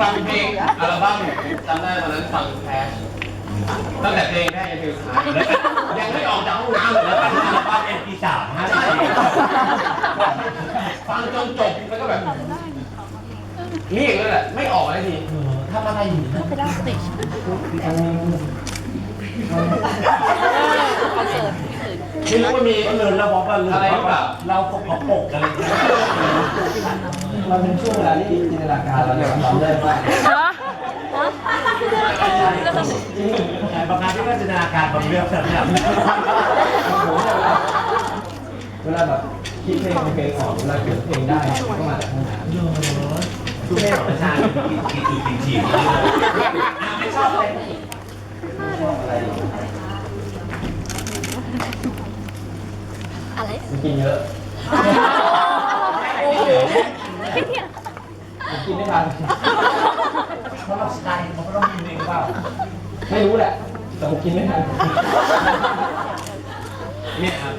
ฟังเพลงอัลบั้มจำได้วันนั้นฟังแคชตั้งแต่เพลงแรกจนเพลงสุดท้ายยังไม่ออกจากห้องน้ำเลยแล้วแล้วก็ฟังอัลบั้ม MP3 ห้าสิบฟังจนจบแล้วก็แบบเรียกเลยแหละไม่ออกเลยทีทำอะไรอยู่นะไม่รู้ว่ามีก็เลยเราบอกว่าอะไรหรือเปล่าเราพบปกกันเลย มันเป็นช่วงเวลาที่จินตนาการเราเนี่ยมันเริ่มไปบางงานที่ก็จินตนาการบางเรื่องแบบนี้เวลาแบบคิดเพลงเพลงออกเวลาเขียนเพลงได้ก็มาจากห้องน้ำทุกเพศของประชาชนกินกินกินฉี่ไม่ชอบอะไรอะไรกินเยอะโอ้โห พี่เพียมันกินไม่ทันเพราะเราสไตล์เขาก็ต้องมีเองเปล่า ไม่รู้แหละ แต่ผมกินไม่ทัน เนี่ยครับ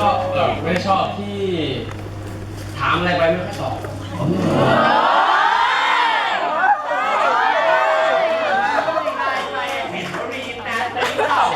ก็เออไม่ได้ชอบที่ ถามอะไรไปไม่ค่อยตอบ เห็นเขารีบนะแต่ไม่ตอบ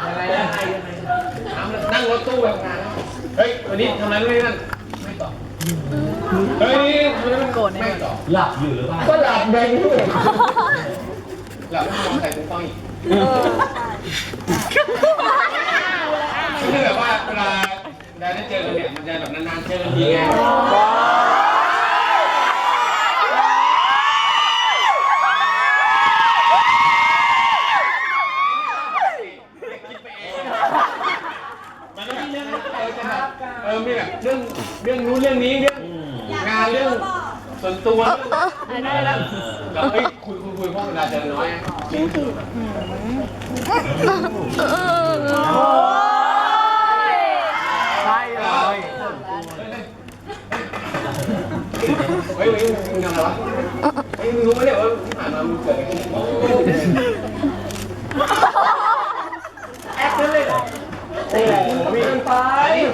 อะไรนะถามนั่งรถตู้ไปทำงานนะเฮ้ยวันนี้ทำอะไรนู่นนี่นั่นไม่ตอบเฮ้ย ทำอะไรไม่โกรธไม่ตอบหลับอยู่หรือเปล่าก็หลับไปนี่หลับไม่มองใส่หูฟังอีกคือแบบว่าเวลาเวลาได้เจอกันเนี่ยมันจะแบบนานๆเจอกันทีไงมันไม่มีเรื่องเออจะแบบเออมีแบบเรื่องเรื่องนู้นเรื่องนี้เรื่องงานเรื่อง ส่วนตัวเรื่องอะไรแล้วเราเฮ้ยคุยคุยคุยเพราะเวลาเจอน้อยจริงคือใช่เลยเฮ้ยมึงทำอะไรวะเฮ้ยมึงรู้ไหมเนี่ยว่าที่ผ่านมามึงเกิดอะไรขึ้นแอคนั่นเลยเหรอโอ้โหมีกันไส้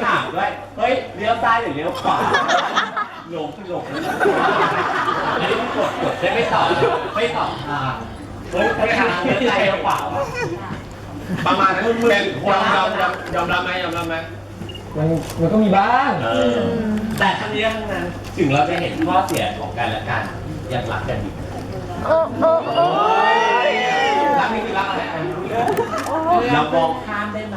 ถามด้วยเฮ้ยเลี้ยวซ้ายหรือเลี้ยวขวา หลงหลงอันนี้กดกดได้ไม่ตอบไม่ตอบทางเฮ้ยไปทางเลี้ยวซ้ายเลี้ยวขวาประมาณนั้นเป็นยอมยอมยอมยอมรับไหมยอมรับไหมมันมันก็มีบ้าง เออแต่ทั้งนี้ทั้งนั้นถึงเราจะเห็นข้อเสียของกันและกันยังรักกันอยู่โอ้โอ้โอ้ยรักนี่คือรักอะไรเรามองข้ามได้ไหม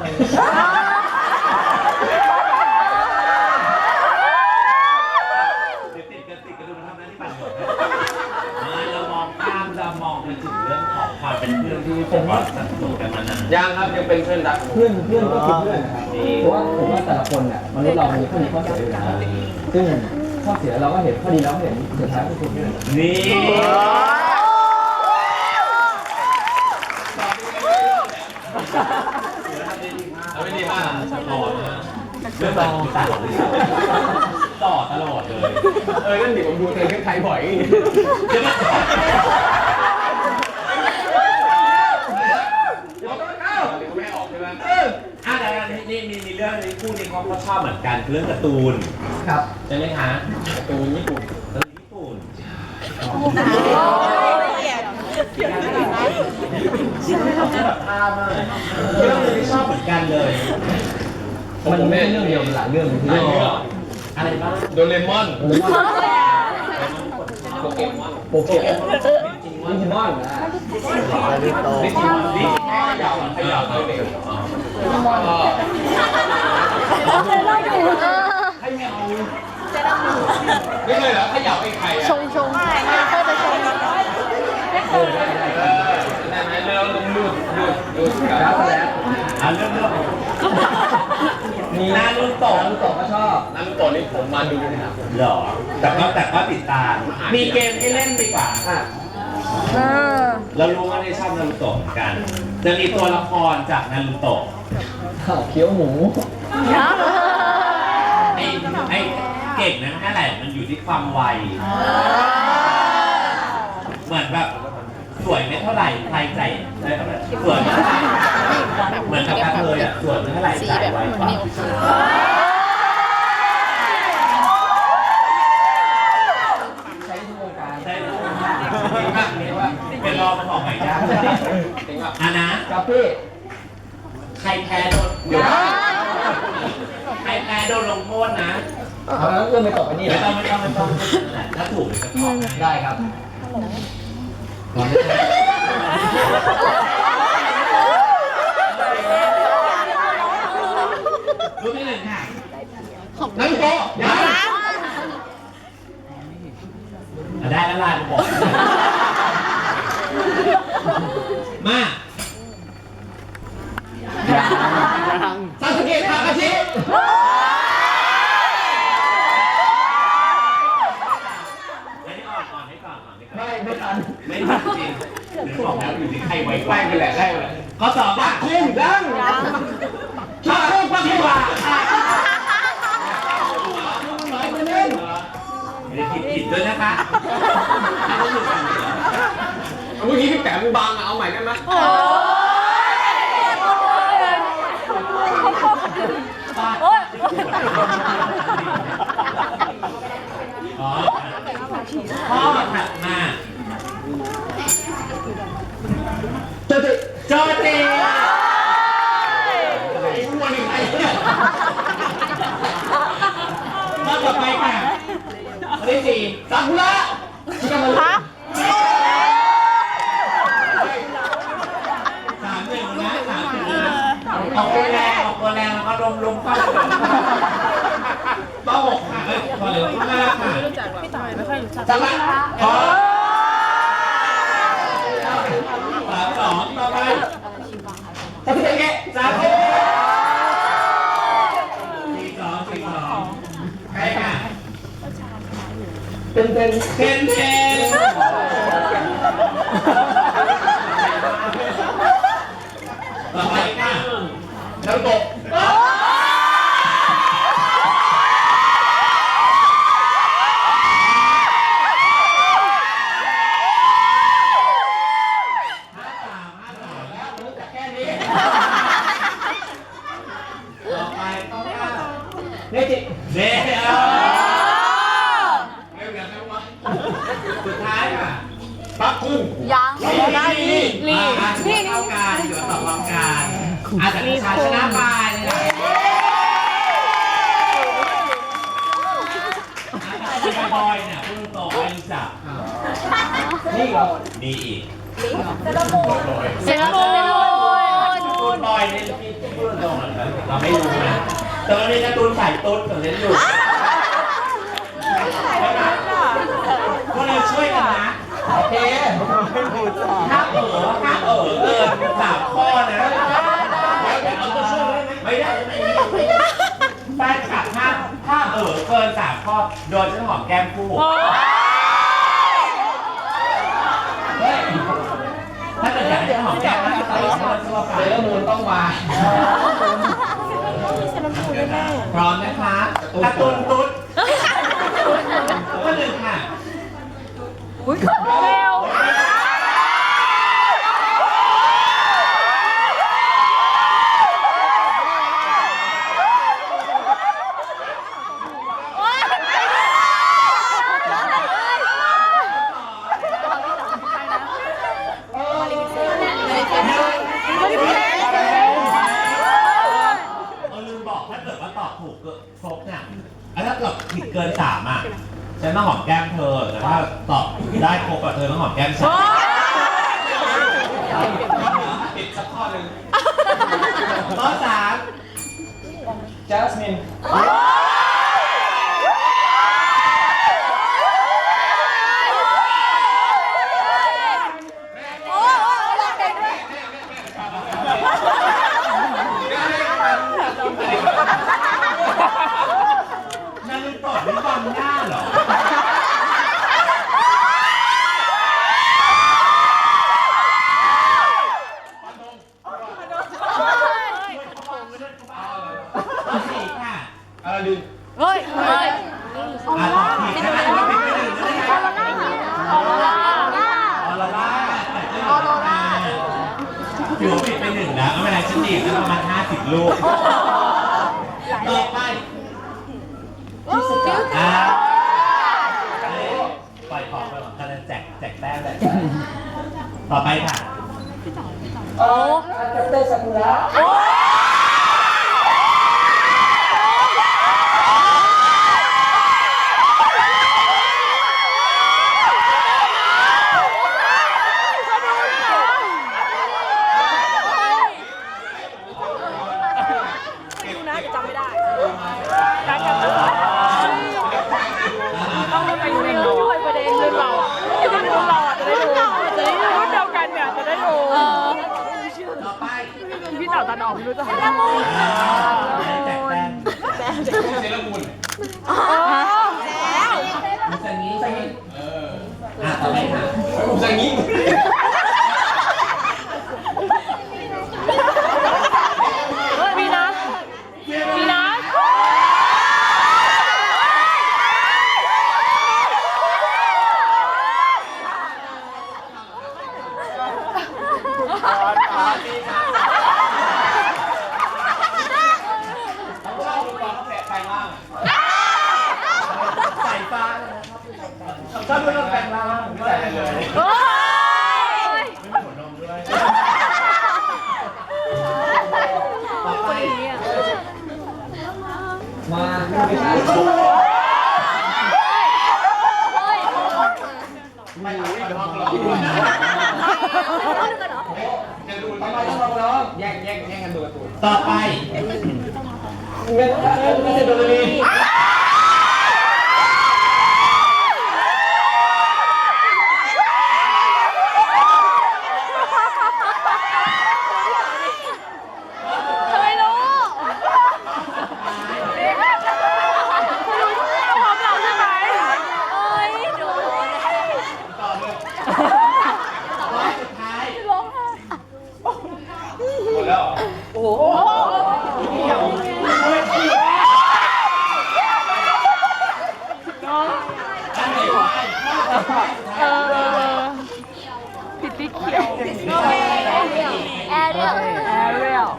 เดี๋ยวติดกันติดกันดูมันทำหน้าที่ปั่นหัวไม่เรามองข้ามเรามองไปถึงเรื่องของความเป็นเพื่อนที่ ผมว่าสนับสนุนกันมานานยังครับยังเป็นเพื่อนรักเพื่อนเพื่อนก็คือเพื่อนนะครับเพราะว่าผมว่าแต่ละคนเนี่ยมนุษย์เรามีข้อดีข้อเสียอยู่แล้วซึ่งข้อเสียเราก็เห็นข้อดีเราก็เห็นสุดท้ายก็คือเพื่อนนี่เอาไม่ดีมากต่อนะเรื่องต่อต่อเลยต่อตลอดเลย เออนั่นดิผมดูเธอคล้ายๆบ่อย จะมาต่อ เดี๋ยวก็เข้าเดี๋ยวก็ไม่ออกใช่ไหม เอออะแต่ นี่นี่มีเรื่องนี้คู่นี้เขาเขาชอบเหมือนกันคือเรื่องการ์ตูนครับใช่ไหมคะการ์ตูนญี่ปุ่นเรื่องญี่ปุ่นเขาจะแบบท่ามากเรื่องนี้ชอบเหมือนกันเลยมันไม่ใช่เรื่องเดียวมันหลายเรื่องเลยทีหลาเดียยวเรื่องอะไรบ้างโดเรมอนโดเรมอนโปเกมอนโปเกมอนดิจิมอนนะดิจิมอนดิจิมอนดิขยับข ยับเลยเด็กก็ให้แมไม่เคยเหรอขยับไอ้ไข่ชงชงไม่ไม่เคยจะชงเออได้ไหมแล้วดูดดูดดูดกันแล้วก็แล้วอะเรื่องเรื่องมีนารูโตะนารูโตะก็ชอบนั่นตัวนี้ผมมาดูนะครับหรอแต่ก็แต่ก็ติดตามมีเกมให้เล่นดีกว่าอะ เออ เรารู้ว่าในชอบนารูโตะเหมือนกัน จะมีตัวละครจากนารูโตะข้าวเคี้ยวหมูในเก่งนะแค่ไหนมันอยู่ที่ความไว เหมือนแบบสวยไม่เท่าไหร่ใครใจได้เท่าไหร่สวยไม่เท่าไหร่เหมือนกับกระเทยอะสวยไม่เท่าไหร่สีจ่ายแบบไวเหมือนกว่า มีโอเค ใช้ทุกวงการ ได้รู้จริงมากเนี่ยว่าเป็นรอเป็นของใหม่ยาก จริงป่ะ อะนะ ครับพี่ใครแพ้โดนเดี๋ยวใครแพ้โดนลงโทษนะเอาแล้วเอื้อมไปตกอันนี้เหรไม่อต้องไม่ต้องไม่ต้องถ้าถูกจะขอบได้ครับพรูปที่หนึ่งค่ะนั่งโต๊ะยัง ได้แล้วลายมาบอก มาซาสเกะทาคาชิอันนี้อ่อนอ่อนให้ก่อนอ่อนให้ก่อนไม่ไม่ทันไม่ทันจริงหรือบอกแล้วอยู่ที่ใครไวกแป้ว่างไปแหละได้ไปแหละข้อสอบปัอะกคุ้งดังปักคุ้งปักคุ้งว่าร้อยคนนึงไม่ได้ผิดผิดด้วยนะคะ เมื่อกี้พี่แปมบางอะเอาใหม่ได้ไหมป้าอ๋อข้อถัดมาเจ้าติโจตีไอ้พวกนี้ไอ้เนี่ยข้อต่อไปค่ะข้อที่สี่ซากุระ ชิคามารุ สามหนึ่งนะสามหนึ่งนะออกตัวแรงออกตัวแรงแล้วก็ลงลงเข้าข้อหกค่ะเอ้ยข้อเหลือข้อห้าค่ะ ซากุระขอสามสองต่อไปสาสเกะสามหกสี่สองสี่สองใครค่ะเป็นเป็นเทนเทนต่อไปค่ะ นารุโตะ ห้าสามห้าสามแล้ว รู้จักแค่นี้ ต่อไปต้องค่ะ เนจิ เดี๋ยว เร็วอย่างไรวะ สุดท้ายค่ะ ปักคุ้ง ยัง ได้ลีลีนี่เข้ากันอยู่ต่อพร้อมกัน อาจจะชาชนะไปเลยนะบอยเนี่ยพูดตรงๆไม่รู้จักนี่เหรอมีอีกเซรามูนตูนบอยเนี่ยพี่พูดตรงๆเหรอเราไม่รู้นะแต่วันนี้การ์ตูนใส่ตุ๊ดกับเล่นอยู่พวกเราช่วยกันนะโอเคถ้าเออถ้าเออเกินสามข้อนะเอาตัวช่วยไม่ได้แฟนคลับถ้าถ้า เออเกินสามข้อโดนฉันหอมแก้มคู่เฮ้ยถ้าเกิดอยากให้ฉันหอมแก้มนะก็ต้องเชื่อไปเซเลอร์มูนต้องมาพร้อมนะคะการ์ตูนตุ๊ดข้อหนึ่งค่ะเร็ว เออลืมบอกถ้าเกิดว่าตอบถูกเกินครบเนี่ยแล้วถ้าเกิดผิดเกินสามอะฉันต้องหอมแก้มเธอแต่ถ้าตอบได้ครบอะเธอต้องหอมแก้มฉัน ติดสักข้อหนึ่ง ข้อสาม จัสมิน นารุโตะนี่บอลหน้าเหรอ ข้อสี่ค่ะ อาราดิน ยเฮ้ย อะตอบผิดนะคะว่าผิดไปหนึ่งนะคะ ออโรร่าออโรร่า ออโรล่าถือว่าผิดไปหนึ่งแล้วไม่เป็นไรฉันดีแล้วประมาณห้าสิบลูกต่อไปอ่าปล่อยของไป ก่อนกำลังแจกแจกแต้มเลยต่อไปค่ะ โอ้ต้องไปดูในเราประเด็นรุ่นเราอะรุ่นเราอะจะได้ดูจะได้ดูรุ่นเดียวกันเนี่ยจะได้ดู เออ ต่อไป พี่เต่าตาดอก ไม่รู้จะอ่าแจกแต้มเซรามูนมุสงี้ใช่ไหมเอออะต่อไปค่ะผมจะงี้ วีนัสวีนัส ชอบดูตอนเขาแปะไปล่าง ใส่ฟ้าชอบดูเราแปลงร่าง ไม่ใส่อะไรเลย เฮ้ย ไม่มีหัวนมด้วยต่อไป มาไม่ใช่ไม่รู้อีกห้องเราจะดูทำทำไมไมต้องลองร้องแย่งแย่งแย่งกันดูการ์ตูนต่อไปเงินเงินไม่ใช่โดเรมี ทำไมรู้คุณรู้ทุกเรื่องพร้อมเราใช่ไหม เอ้ยโดน ต่อเลยร้อยสุดท้าย หมดแล้ว อันไหนวะ เออเออเออผิดที่ เขียวแอร์เรียลแอเรียล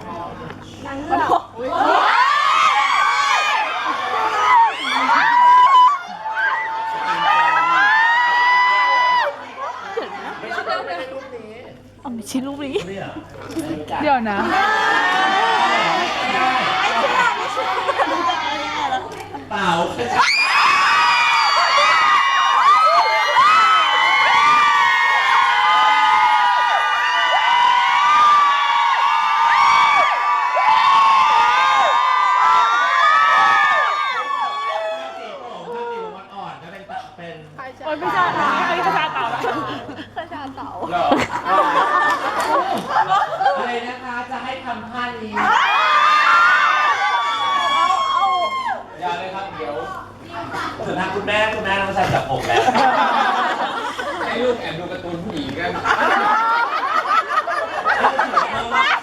อ๋อไม่ใช่รูปนี้เนี่ยเดี๋ยวนะเปล่า สีผมถ้าสีผมอ่อนๆก็เป็นตะเป็น โอ้ยพี่ชาตาไอ้พี่ชาเต่าละ เหรอ อะไรนะคะ จะให้ทำท่านี้ อย่าเลยครับเดี๋ยว สุด ท้ายคุณแม่คุณแม่ต้องใช้จับอกแล้วให้ลูกแอบดูการ์ตูนผู้หญิงกันเก่งมาก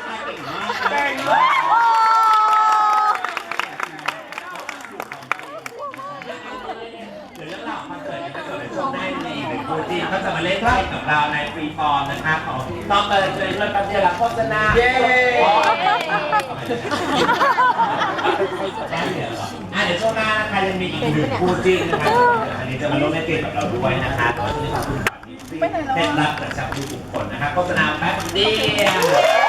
เดี๋ยวเรื่องราวของคอนเสิร์ตจะเกิดในช่วงหน้านี้หรือครูจีนก็จะมาเล่นไพ่กับเราในฟรีฟอร์มนะคะของต้องเปิดเผยด้วยกับเดียร์โฆษณาเย้ได้เดี๋ยวอะเดี๋ยวช่วงหน้านะคะยังมีอีกหนึ่งคู่จิ้นนะคะอันนี้จะมาร่วมเล่นเกมกับเราด้วยนะคะแต่ว่าช่วงนี้ขอบคุณก่อนที่เคล็ดลับจากชาวผู้บุคคลนะคะโฆษณาแป๊บเดียว